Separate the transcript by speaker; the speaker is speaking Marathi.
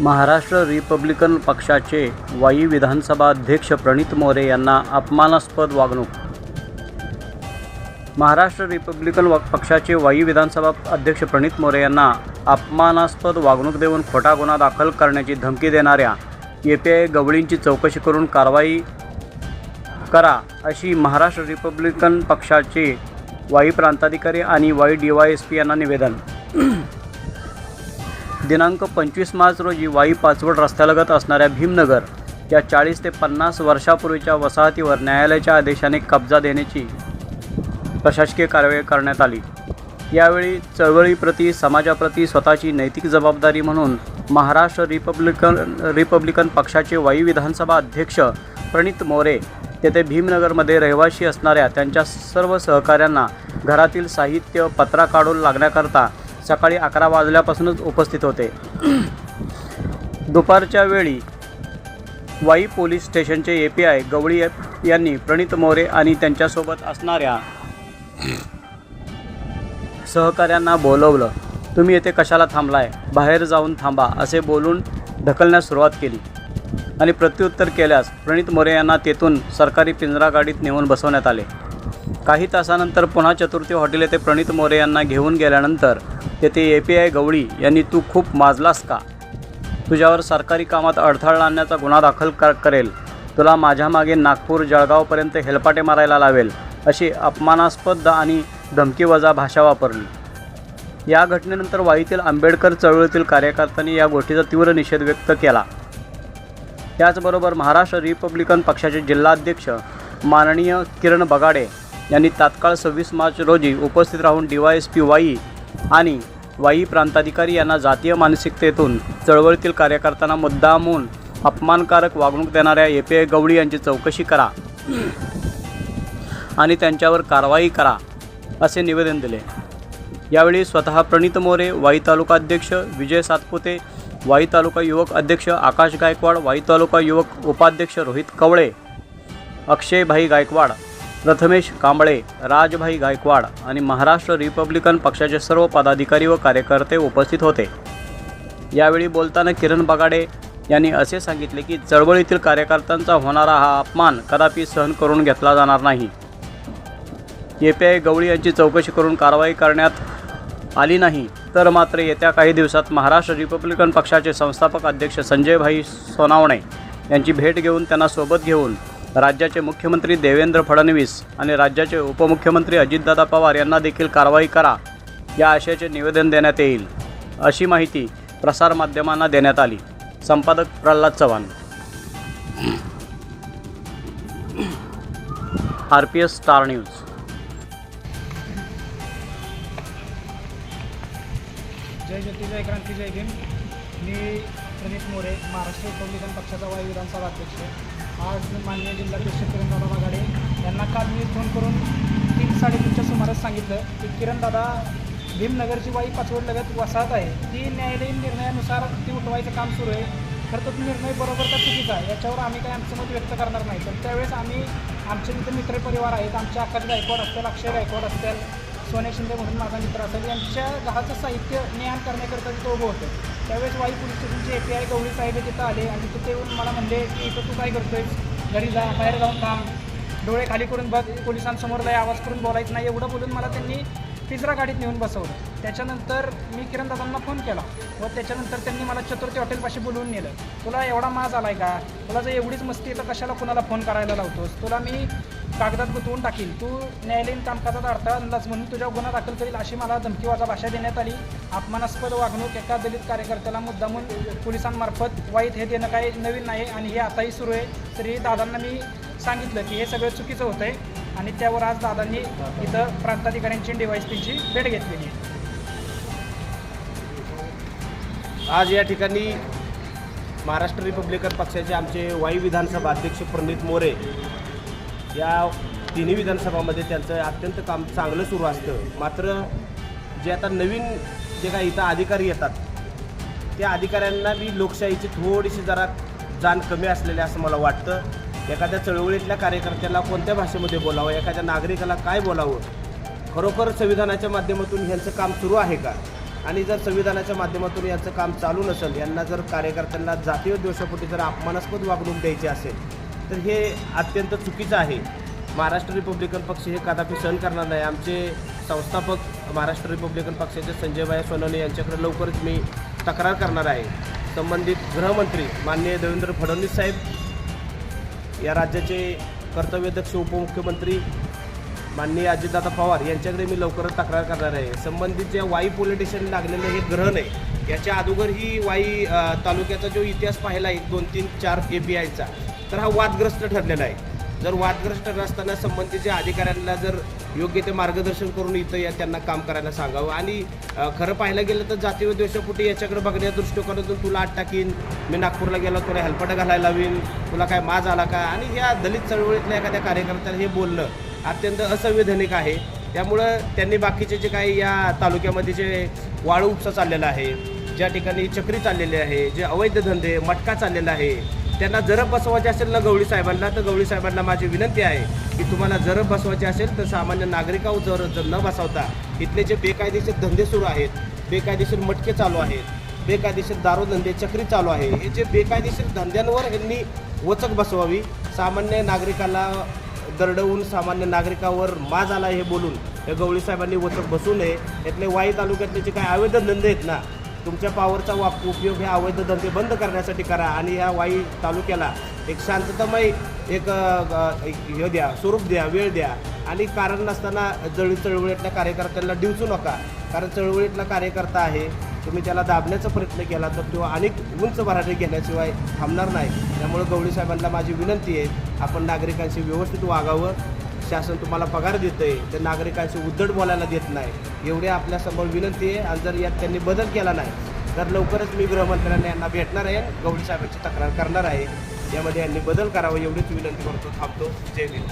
Speaker 1: महाराष्ट्र रिपब्लिकन पक्षाचे वाई विधानसभा अध्यक्ष प्रणित मोरे यांना अपमानास्पद वागणूक. महाराष्ट्र रिपब्लिकन व- पक्षाचे वाई विधानसभा अध्यक्ष प्रणित मोरे यांना अपमानास्पद वागणूक देऊन खोटा गुन्हा दाखल करण्याची धमकी देणाऱ्या ए पी आय गवळींची चौकशी करून कारवाई करा अशी महाराष्ट्र रिपब्लिकन पक्षाचे वाई प्रांताधिकारी आणि Wai D Y S P यांना निवेदन. दिनांक पंचवीस मार्च रोजी वाई पाचवड रस्त्यालगत असणाऱ्या भीमनगर या चाळीस ते पन्नास वर्षापूर्वीच्या वसाहतीवर न्यायालयाच्या आदेशाने कब्जा देण्याची प्रशासकीय कारवाई करण्यात आली. यावेळी चळवळीप्रती समाजाप्रती स्वतःची नैतिक जबाबदारी म्हणून महाराष्ट्र रिपब्लिकन रिपब्लिकन पक्षाचे वाई विधानसभा अध्यक्ष प्रणित मोरे तेथे भीमनगरमध्ये रहिवासी असणाऱ्या त्यांच्या सर्व सहकाऱ्यांना घरातील साहित्य पत्रा काढून लागण्याकरता सकाळी अकरा वाजल्यापासूनच उपस्थित होते. दुपारच्या वेळी वाई पोलीस स्टेशनचे ए पी आय गवळी यांनी प्रणित मोरे आणि त्यांच्यासोबत असणाऱ्या सहकाऱ्यांना बोलवलं तुम्ही येथे कशाला थांबलाय? बाहेर जाऊन थांबा असे बोलून ढकलण्यास सुरुवात केली आणि प्रत्युत्तर केल्यास प्रणित मोरे यांना तेथून सरकारी पिंजरा गाडीत नेऊन बसवण्यात आले. काही तासानंतर पुन्हा चतुर्थी हॉटेल येथे प्रणित मोरे यांना घेऊन गेल्यानंतर तेथे ए पी आय गवळी यांनी तू खूप माजलास का? तुझ्यावर सरकारी कामात अडथळा आणण्याचा गुन्हा दाखल कर करेल. तुला माझ्या मागे नागपूर जळगावपर्यंत हेलपाटे मारायला लावेल अशी अपमानास्पद आणि धमकीवजा भाषा वापरली. या घटनेनंतर वाईतील आंबेडकर चळवळीतील कार्यकर्त्यांनी या गोष्टीचा तीव्र निषेध व्यक्त केला. त्याचबरोबर महाराष्ट्र रिपब्लिकन पक्षाचे जिल्हाध्यक्ष माननीय किरण बगाडे यांनी तात्काळ सव्वीस मार्च रोजी उपस्थित राहून D Y S P Wai आणि वाई प्रांताधिकारी यांना जातीय मानसिकतेतून चळवळीतील कार्यकर्त्यांना मुद्दामून अपमानकारक वागणूक देणाऱ्या ए पी आय गवळी यांची चौकशी करा आणि त्यांच्यावर कारवाई करा असे निवेदन दिले. यावेळी स्वतः प्रणित मोरे वाई तालुका अध्यक्ष विजय सातपुते वाई तालुका युवक अध्यक्ष आकाश गायकवाड वाई तालुका युवक उपाध्यक्ष रोहित कवळे अक्षयभाई गायकवाड प्रथमेश कांबळे राजभाई गायकवाड आणि महाराष्ट्र रिपब्लिकन पक्षाचे सर्व पदाधिकारी व कार्यकर्ते उपस्थित होते. यावेळी बोलताना किरण बगाडे यांनी असे सांगितले की चळवळीतील कार्यकर्त्यांचा होणारा हा अपमान कदापि सहन करून घेतला जाणार नाही. ए पी आय गवळी यांची चौकशी करून कारवाई करण्यात आली नाही तर मात्र येत्या काही दिवसात महाराष्ट्र रिपब्लिकन पक्षाचे संस्थापक अध्यक्ष संजयभाई सोनावणे यांची भेट घेऊन त्यांना सोबत घेऊन राज्याचे मुख्यमंत्री देवेंद्र फडणवीस आणि राज्याचे उपमुख्यमंत्री अजितदादा पवार यांना देखील कारवाई करा या आशयाचे निवेदन देण्यात येईल अशी माहिती प्रसारमाध्यमांना देण्यात आली. संपादक Pralhad Chavan. R P S star news.
Speaker 2: जय ज्योती जय क्रांती जय भीम. मी प्रणित मोरे महाराष्ट्र रिपब्लिकन पक्षाचा वायू विधानसभा अध्यक्ष. आज माननीय जिल्हाध्यक्ष किरणदादा वाघाडे यांना काल मी फोन करून तीन साडेतीनच्या सुमारास सांगितलं की किरणदादा भीमनगरची वाई पाचवड लगत वसाहत आहे. ती न्यायालयीन निर्णयानुसार ती उठवायचं काम सुरू आहे. खरं तर निर्णय बरोबर का चुकीचा आहे? याच्यावर आम्ही काही आमचं मत व्यक्त करणार नाही. तर त्यावेळेस आम्ही आमचे मित्र मित्रपरिवार आहेत आमचे आकाश गायकवाड असतील अक्षय गायकवाड असतील सोने शिंदे म्हणून माझा मित्र असेल. यांच्या घराचं साहित्य ज्ञान करण्याकरता तिथं उभं होतं. त्यावेळेस वाई पोलीस स्टेशनचे ए पी आय गवळी साहेब तिथं आले आणि तिथे येऊन मला म्हणले की इथं तू काय करतोयस घरी जा बाहेर जाऊन थांब. डोळे खाली करून बघ. पोलिसांसमोर लय आवाज करून बोलायचं नाही. एवढं बोलून मला त्यांनी पिंजरा गाडीत नेऊन बसवलं. त्याच्यानंतर मी किरण दादांना फोन केला. व त्याच्यानंतर त्यांनी मला चतुर्थी हॉटेलपाशी बोलवून नेलं. तुला एवढा माज आलाय का? तुला जर एवढीच मस्ती येतं तर कशाला कुणाला फोन करायला लावतोस? तुला मी कागदात गुंतवून टाकील तू न्यायालयीन कामकाजात अडथळा अंदाज म्हणून तुझ्या गुन्हा दाखल करील अशी मला धमकीवाजा भाषा देण्यात आली. अपमानास्पद वागणूक एका दलित कार्यकर्त्याला मुद्दामून पोलिसांमार्फत वाईट हे देणं काही नवीन नाही आणि हे आताही सुरू आहे. तरी दादांना मी सांगितलं की हे सगळं चुकीचं होतं आहे आणि त्यावर आज दादांनी इथं प्रांताधिकाऱ्यांची डिवाईस त्यांची भेट घेतलेली
Speaker 3: आज या ठिकाणी महाराष्ट्र रिपब्लिकन पक्षाचे आमचे वाई विधानसभा अध्यक्ष प्रणित मोरे या तिन्ही विधानसभामध्ये त्यांचं अत्यंत काम चांगलं सुरू असतं. मात्र जे आता नवीन जे काही इथं अधिकारी येतात त्या अधिकाऱ्यांना बी लोकशाहीची थोडीशी जरा जाण कमी असलेली असं मला वाटतं. एखाद्या चळवळीतल्या कार्यकर्त्याला कोणत्या भाषेमध्ये बोलावं? एखाद्या नागरिकाला काय बोलावं? खरोखर संविधानाच्या माध्यमातून ह्यांचं काम सुरू आहे का? आणि जर संविधानाच्या माध्यमातून यांचं काम चालू नसेल यांना जर कार्यकर्त्यांना जातीय दोषापोटी जर अपमानास्पद वागणूक द्यायची असेल तर हे अत्यंत चुकीचं आहे. महाराष्ट्र रिपब्लिकन पक्ष हे कदापि सहन करणार नाही. आमचे संस्थापक महाराष्ट्र रिपब्लिकन पक्षाचे संजयभाई सोनवणे यांच्याकडे लवकरच मी तक्रार करणार आहे. संबंधित गृहमंत्री माननीय देवेंद्र फडणवीस साहेब या राज्याचे कर्तव्यदक्ष उपमुख्यमंत्री माननीय अजितदादा पवार यांच्याकडे मी लवकरच तक्रार करणार आहे. संबंधित जे वाई पोलिटेशन लागलेलं हे ग्रहण आहे याच्या अगोदर ही वाई तालुक्याचा जो इतिहास पाहिला एक दोन तीन चार ए पी आयचा तर हा वादग्रस्त ठरलेला आहे. जर वादग्रस्त नसताना संबंधित अधिकाऱ्यांना जर योग्य ते मार्गदर्शन करून इथं या त्यांना काम करायला सांगावं. आणि खरं पाहायला गेलं तर जातीय द्वेषापोटी याच्याकडे बघण्या दृष्टिकोनातून तुला आठ टाकीन मी नागपूरला गेलो तुला हेल्पट घालायला लावीन तुला काय माज आला का? आणि ह्या दलित चळवळीतल्या एखाद्या कार्यकर्त्याला हे बोलणं अत्यंत असंविधानिक आहे. त्यामुळं त्यांनी बाकीचे जे काही या तालुक्यामध्ये जे वाळू उपसा चाललेला आहे ज्या ठिकाणी चक्री चाललेली आहे जे अवैध धंदे मटका चाललेला आहे त्यांना जरब बसवायचे असेल ना गवळी साहेबांना तर गवळी साहेबांना माझी विनंती आहे की तुम्हाला जरब बसवायचे असेल तर सामान्य नागरिकावर जर जर न बसवता इथले जे बेकायदेशीर धंदे सुरू आहेत बेकायदेशीर मटके चालू आहेत बेकायदेशीर दारोधंदे चक्री चालू आहे हे जे बेकायदेशीर धंद्यांवर यांनी वचक बसवावी सामान्य नागरिकाला दरडवून सामान्य नागरिकावर माज आला हे बोलून हे गवळी साहेबांनी वचक बसू नये. यातले वाई तालुक्यातले जे काही आवेदन धंदे आहेत ना तुमच्या पॉवरचा वाप उपयोग हे अवैध धंदे बंद करण्यासाठी करा आणि या वाई तालुक्याला एक शांततामय एक हे द्या स्वरूप द्या वेळ द्या. आणि कारण नसताना जळी चळवळीतल्या कार्यकर्त्यांना डिवचू नका. कारण चळवळीतला कार्यकर्ता आहे तुम्ही त्याला दाबण्याचा प्रयत्न केला तर तो अनेक उंच भराटे घेण्याशिवाय थांबणार नाही. त्यामुळे गवळी साहेबांना माझी विनंती आहे आपण नागरिकांशी व्यवस्थित वागावं. शासन तुम्हाला पगार देतंय तर नागरिकांशी उद्धट बोलायला देत नाही. एवढी आपल्यासमोर विनंती आहे आणि जर यात त्यांनी बदल केला नाही तर लवकरच मी गृहमंत्र्यांना यांना भेटणार आहे गवळी साहेबांची तक्रार करणार आहे. यामध्ये यांनी बदल करावा एवढीच विनंती करतो थांबतो. जय भीम